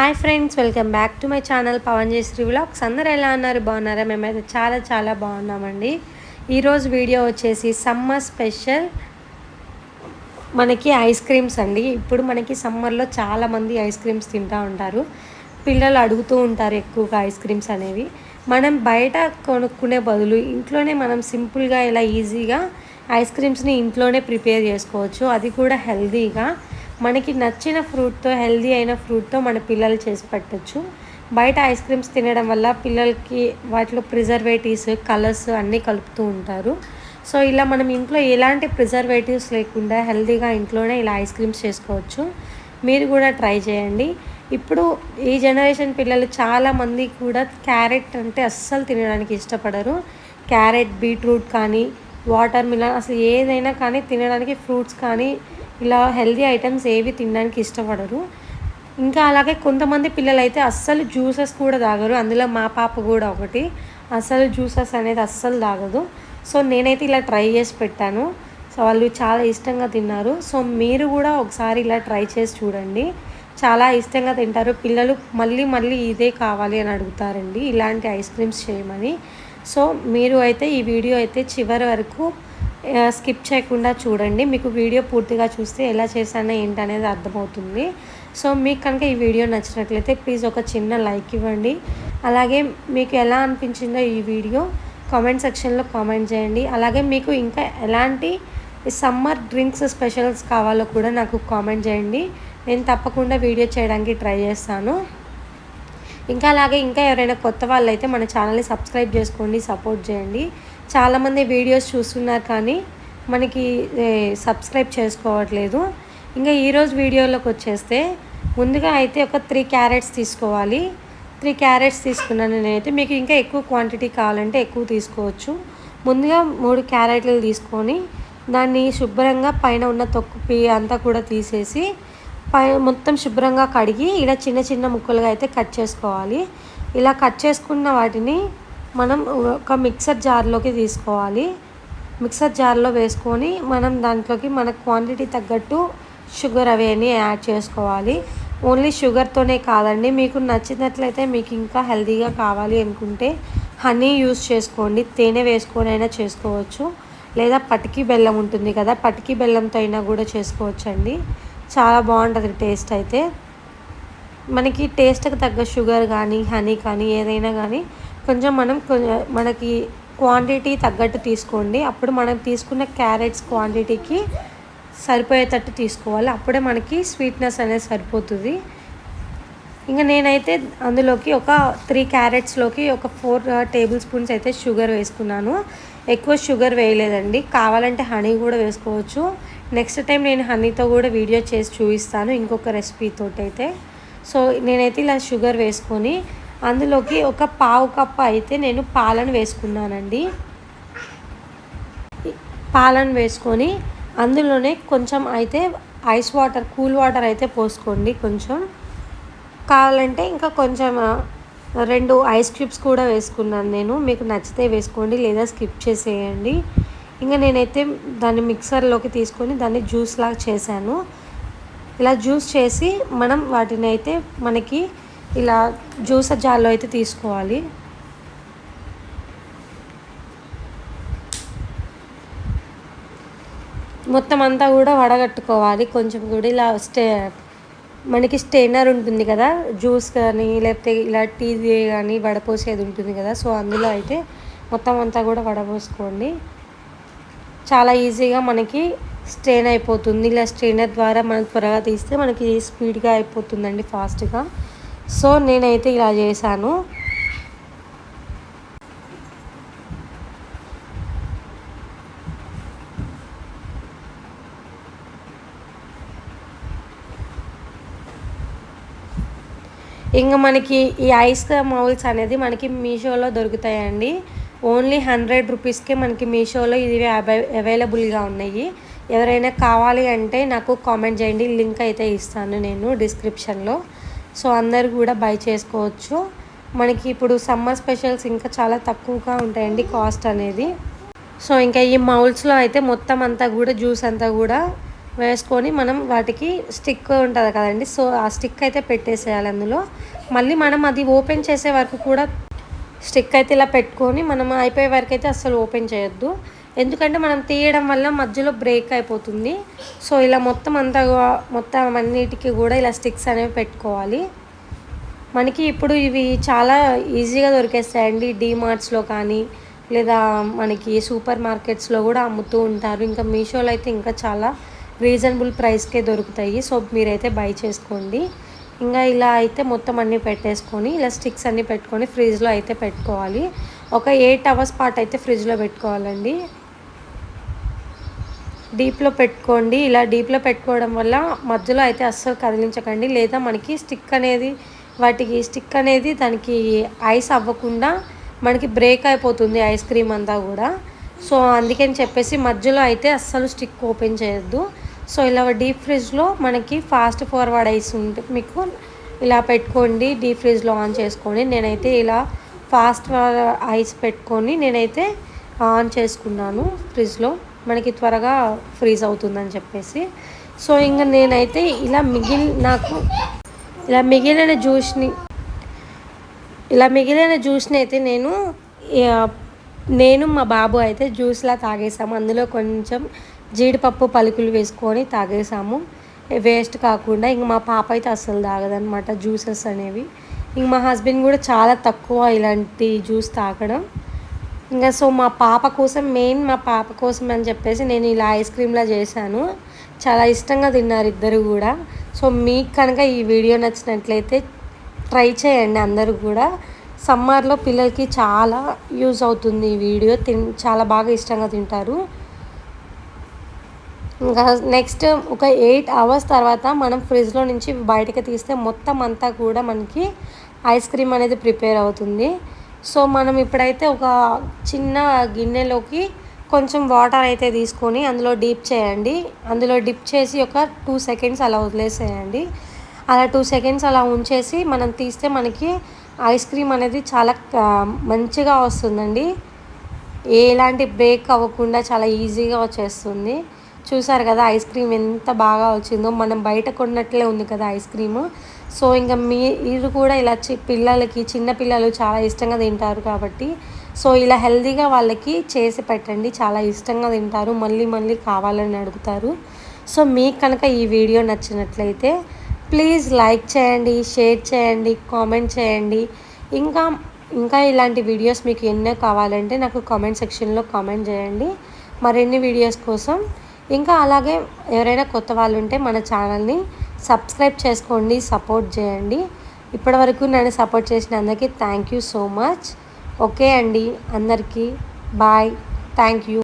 Hi friends welcome back to my channel Pavan Jayashree vlogs. అందరు ఎలా ఉన్నారు? బాగున్నారా? మేమైతే చాలా చాలా బాగున్నామండి. ఈరోజు వీడియో వచ్చేసి సమ్మర్ స్పెషల్. మనకి ఐస్ క్రీమ్స్ అండి. ఇప్పుడు మనకి సమ్మర్లో చాలామంది ఐస్ క్రీమ్స్ తింటూ ఉంటారు. పిల్లలు అడుగుతూ ఉంటారు ఎక్కువగా ఐస్ క్రీమ్స్ అనేవి. మనం బయట కొనుక్కునే బదులు ఇంట్లోనే మనం సింపుల్గా ఇలా ఈజీగా ఐస్ క్రీమ్స్ని ఇంట్లోనే ప్రిపేర్ చేసుకోవచ్చు. అది కూడా హెల్తీగా మనకి నచ్చిన ఫ్రూట్తో హెల్దీ అయిన ఫ్రూట్తో మన పిల్లలు చేసి పెట్టచ్చు. బయట ఐస్ క్రీమ్స్ తినడం వల్ల పిల్లలకి వాటిలో ప్రిజర్వేటివ్స్ కలర్స్ అన్నీ కలుపుతూ ఉంటారు. సో ఇలా మనం ఇంట్లో ఎలాంటి ప్రిజర్వేటివ్స్ లేకుండా హెల్దీగా ఇంట్లోనే ఇలా ఐస్ క్రీమ్స్ చేసుకోవచ్చు. మీరు కూడా ట్రై చేయండి. ఇప్పుడు ఈ జనరేషన్ పిల్లలు చాలామంది కూడా క్యారెట్ అంటే అస్సలు తినడానికి ఇష్టపడరు. క్యారెట్ బీట్రూట్ కానీ వాటర్ మిలన్ అసలు ఏదైనా కానీ తినడానికి ఫ్రూట్స్ కానీ ఇలా హెల్దీ ఐటమ్స్ ఏవి తినడానికి ఇష్టపడరు. ఇంకా అలాగే కొంతమంది పిల్లలు అయితే అస్సలు జ్యూసెస్ కూడా తాగరు. అందులో మా పాప కూడా ఒకటి. అస్సలు జ్యూసెస్ అనేది అస్సలు తాగదు. సో నేనైతే ఇలా ట్రై చేసి పెట్టాను. సో వాళ్ళు చాలా ఇష్టంగా తిన్నారు. సో మీరు కూడా ఒకసారి ఇలా ట్రై చేసి చూడండి. చాలా ఇష్టంగా తింటారు. పిల్లలు మళ్ళీ మళ్ళీ ఇదే కావాలి అని అడుగుతారండి. ఇలాంటి ఐస్ క్రీమ్స్ చేయమని. సో మీరు అయితే ఈ వీడియో అయితే చివరి వరకు స్కిప్ చేయకుండా చూడండి. మీకు వీడియో పూర్తిగా చూస్తే ఎలా చేశానో ఏంటనేది అర్థమవుతుంది. సో మీకు కనుక ఈ వీడియో నచ్చినట్లయితే ప్లీజ్ ఒక చిన్న లైక్ ఇవ్వండి. అలాగే మీకు ఎలా అనిపించిందో ఈ వీడియో కామెంట్ సెక్షన్లో కామెంట్ చేయండి. అలాగే మీకు ఇంకా ఎలాంటి సమ్మర్ డ్రింక్స్ స్పెషల్స్ కావాలో కూడా నాకు కామెంట్ చేయండి. నేను తప్పకుండా వీడియో చేయడానికి ట్రై చేస్తాను. ఇంకా అలాగే ఇంకా ఎవరైనా కొత్త వాళ్ళు అయితే మన ఛానల్ని సబ్స్క్రైబ్ చేసుకోండి సపోర్ట్ చేయండి. చాలామంది వీడియోస్ చూస్తున్నారు కానీ మనకి సబ్స్క్రైబ్ చేసుకోవట్లేదు. ఇంకా ఈరోజు వీడియోలోకి వచ్చేస్తే ముందుగా అయితే ఒక త్రీ క్యారెట్స్ తీసుకోవాలి. త్రీ క్యారెట్స్ తీసుకున్నాను నేనైతే. మీకు ఇంకా ఎక్కువ క్వాంటిటీ కావాలంటే ఎక్కువ తీసుకోవచ్చు. ముందుగా మూడు క్యారెట్లు తీసుకొని దాన్ని శుభ్రంగా పైన ఉన్న తొక్కు అంతా కూడా తీసేసి పై మొత్తం శుభ్రంగా కడిగి ఇలా చిన్న చిన్న ముక్కలుగా అయితే కట్ చేసుకోవాలి. ఇలా కట్ చేసుకున్న వాటిని మనం ఒక మిక్సర్ జార్లోకి తీసుకోవాలి. మిక్సర్ జార్లో వేసుకొని మనం దాంట్లోకి మన క్వాంటిటీ తగ్గట్టు షుగర్ అవి అన్నీ యాడ్ చేసుకోవాలి. ఓన్లీ షుగర్తోనే కాదండి మీకు నచ్చినట్లయితే మీకు ఇంకా హెల్తీగా కావాలి అనుకుంటే హనీ యూస్ చేసుకోండి తేనె వేసుకొని అయినా చేసుకోవచ్చు. లేదా పటికి బెల్లం ఉంటుంది కదా పటికి బెల్లంతో అయినా కూడా చేసుకోవచ్చు అండి చాలా బాగుంటుంది టేస్ట్ అయితే. మనకి టేస్ట్కి తగ్గ షుగర్ కానీ హనీ కానీ ఏదైనా కానీ కొంచెం మనం మనకి క్వాంటిటీ తగ్గట్టు తీసుకోండి. అప్పుడు మనం తీసుకున్న క్యారెట్స్ క్వాంటిటీకి సరిపోయేటట్టు తీసుకోవాలి. అప్పుడే మనకి స్వీట్నెస్ అనేది సరిపోతుంది. ఇంకా నేనైతే అందులోకి ఒక త్రీ క్యారెట్స్లోకి ఒక ఫోర్ టేబుల్ స్పూన్స్ అయితే షుగర్ వేసుకున్నాను. ఎక్కువ షుగర్ వేయలేదండి. కావాలంటే హనీ కూడా వేసుకోవచ్చు. నెక్స్ట్ టైం నేను హనీతో కూడా వీడియో చేసి చూపిస్తాను ఇంకొక రెసిపీతో అయితే సో నేనైతే ఇలా షుగర్ వేసుకొని అందులోకి ఒక పావు కప్పు అయితే నేను పాలను వేసుకున్నానండి. పాలను వేసుకొని అందులోనే కొంచెం అయితే ఐస్ వాటర్ కూల్ వాటర్ అయితే పోసుకోండి కొంచెం. కావాలంటే ఇంకా కొంచెం రెండు ఐస్ క్యూబ్స్ కూడా వేసుకున్నాను నేను. మీకు నచ్చితే వేసుకోండి లేదా స్కిప్ చేసేయండి. ఇంకా నేనైతే దాన్ని మిక్సర్లోకి తీసుకొని దాన్ని జ్యూస్ లాగా చేశాను. ఇలా జ్యూస్ చేసి మనం వాటిని అయితే మనకి ఇలా జ్యూస్ జార్లో అయితే తీసుకోవాలి. మొత్తం అంతా కూడా వడగట్టుకోవాలి. కొంచెం కూడా ఇలా స్టే మనకి స్టెయినర్ ఉంటుంది కదా జ్యూస్ కానీ లేకపోతే ఇలా టీ కానీ వడపోసేది ఉంటుంది కదా సో అందులో అయితే మొత్తం అంతా కూడా వడపోసుకోండి. చాలా ఈజీగా మనకి స్ట్రెయిన్ అయిపోతుంది. ఇలా స్ట్రెయినర్ ద్వారా మనం త్వరగా తీస్తే మనకి స్పీడ్గా అయిపోతుందండి ఫాస్ట్గా. సో నేనైతే ఇలా చేశాను. ఇంకా మనకి ఈ ఐస్ మౌల్స్ అనేది మనకి మీషోలో దొరుకుతాయండి. ఓన్లీ హండ్రెడ్ రూపీస్కే మనకి మీషోలో ఇది అవైలబుల్గా ఉన్నాయి. ఎవరైనా కావాలి అంటే నాకు కామెంట్ చేయండి. లింక్ అయితే ఇస్తాను నేను డిస్క్రిప్షన్లో. సో అందరు కూడా బై చేసుకోవచ్చు. మనకి ఇప్పుడు సమ్మర్ స్పెషల్స్ ఇంకా చాలా తక్కువగా ఉంటాయండి కాస్ట్ అనేది. సో ఇంకా ఈ మౌల్స్లో అయితే మొత్తం అంతా కూడా జ్యూస్ అంతా కూడా వేసుకొని మనం వాటికి స్టిక్ ఉంటుంది కదండి. సో ఆ స్టిక్ అయితే పెట్టేసేయాలి అందులో. మళ్ళీ మనం అది ఓపెన్ చేసే వరకు కూడా స్టిక్ అయితే ఇలా పెట్టుకొని మనం అయిపోయే వరకు అయితే అస్సలు ఓపెన్ చేయొద్దు. ఎందుకంటే మనం తీయడం వల్ల మధ్యలో బ్రేక్ అయిపోతుంది. సో ఇలా మొత్తం అంతా మొత్తం అన్నిటికీ కూడా ఇలా స్టిక్స్ అనేవి పెట్టుకోవాలి. మనకి ఇప్పుడు ఇవి చాలా ఈజీగా దొరికేస్తాయండి. డీమార్ట్స్లో కానీ లేదా మనకి సూపర్ మార్కెట్స్లో కూడా అమ్ముతూ ఉంటారు. ఇంకా మీషోలో అయితే ఇంకా చాలా రీజనబుల్ ప్రైస్కే దొరుకుతాయి. సో మీరైతే బై చేసుకోండి. ఇంకా ఇలా అయితే మొత్తం అన్నీ పెట్టేసుకొని ఇలా స్టిక్స్ అన్నీ పెట్టుకొని ఫ్రిడ్జ్లో అయితే పెట్టుకోవాలి. ఒక ఎయిట్ అవర్స్ పాటు అయితే ఫ్రిడ్జ్లో పెట్టుకోవాలండి. డీప్లో పెట్టుకోండి. ఇలా డీప్లో పెట్టుకోవడం వల్ల మధ్యలో అయితే అస్సలు కదిలించకండి. లేదా మనకి స్టిక్ అనేది వాటికి స్టిక్ అనేది దానికి ఐస్ అవ్వకుండా మనకి బ్రేక్ అయిపోతుంది ఐస్ క్రీమ్ అంతా కూడా. సో అందుకని చెప్పేసి మధ్యలో అయితే అస్సలు స్టిక్ ఓపెన్ చేయొద్దు. సో ఇలా డీప్ ఫ్రిడ్జ్లో మనకి ఫాస్ట్ ఫార్వర్డ్ ఐస్ ఉంటే మీకు ఇలా పెట్టుకోండి. డీప్ ఫ్రిడ్జ్లో ఆన్ చేసుకొని నేనైతే ఇలా ఫాస్ట్ ఐస్ పెట్టుకొని నేనైతే ఆన్ చేసుకున్నాను ఫ్రిడ్జ్లో. మనకి త్వరగా ఫ్రీజ్ అవుతుందని చెప్పేసి. సో ఇంకా నేనైతే ఇలా మిగిలి నాకు ఇలా మిగిలిన జ్యూస్ని ఇలా మిగిలిన జ్యూస్ని అయితే నేను నేను మా బాబు అయితే జ్యూస్లా తాగేసాము. అందులో కొంచెం జీడిపప్పు పలుకులు వేసుకొని తాగేసాము. వేస్ట్ కాకుండా ఇంక మా పాప అయితే అస్సలు తాగదనమాట జ్యూసెస్ అనేవి. ఇంక మా హస్బెండ్ కూడా చాలా తక్కువ ఇలాంటి జ్యూస్ తాగడం. ఇంకా సో మా పాప కోసం మెయిన్ మా పాప కోసం అని చెప్పేసి నేను ఇలా ఐస్ క్రీమ్లా చేశాను. చాలా ఇష్టంగా తిన్నారు ఇద్దరు కూడా. సో మీకు కనుక ఈ వీడియో నచ్చినట్లయితే ట్రై చేయండి అందరూ కూడా. సమ్మర్లో పిల్లలకి చాలా యూజ్ అవుతుంది ఈ వీడియో తిన్ చాలా బాగా ఇష్టంగా తింటారు. ఇంకా నెక్స్ట్ ఒక ఎయిట్ అవర్స్ తర్వాత మనం ఫ్రిడ్జ్లో నుంచి బయటకు తీస్తే మొత్తం అంతా కూడా మనకి ఐస్ క్రీమ్ అనేది ప్రిపేర్ అవుతుంది. సో మనం ఇప్పుడైతే ఒక చిన్న గిన్నెలోకి కొంచెం వాటర్ అయితే తీసుకొని అందులో డీప్ చేయండి. అందులో డిప్ చేసి ఒక టూ సెకండ్స్ అలా వదిలేసేయండి. అలా టూ సెకండ్స్ అలా ఉంచేసి మనం తీస్తే మనకి ఐస్ క్రీమ్ అనేది చాలా మంచిగా వస్తుందండి. ఎలాంటి బ్రేక్ అవ్వకుండా చాలా ఈజీగా వచ్చేస్తుంది. చూసారు కదా ఐస్ క్రీమ్ ఎంత బాగా వచ్చిందో. మనం బయట కొన్నట్లే ఉంది కదా ఐస్ క్రీము. సో ఇంకా మీ మీరు కూడా ఇలా చి పిల్లలకి చిన్న పిల్లలు చాలా ఇష్టంగా తింటారు కాబట్టి సో ఇలా హెల్తీగా వాళ్ళకి చేసి పెట్టండి. చాలా ఇష్టంగా తింటారు. మళ్ళీ మళ్ళీ కావాలని అడుగుతారు. సో మీకు కనుక ఈ వీడియో నచ్చినట్లయితే ప్లీజ్ లైక్ చేయండి షేర్ చేయండి కామెంట్ చేయండి. ఇంకా ఇంకా ఇలాంటి వీడియోస్ మీకు ఎన్నో కావాలంటే నాకు కామెంట్ సెక్షన్లో కామెంట్ చేయండి. మరిన్ని వీడియోస్ కోసం. ఇంకా అలాగే ఎవరైనా కొత్త వాళ్ళు ఉంటే మన ఛానల్ని సబ్స్క్రైబ్ చేసుకోండి సపోర్ట్ చేయండి. ఇప్పటివరకు నన్ను సపోర్ట్ చేసిన అందరికీ thank you so much okay అండి అందరికీ బాయ్ థ్యాంక్ యూ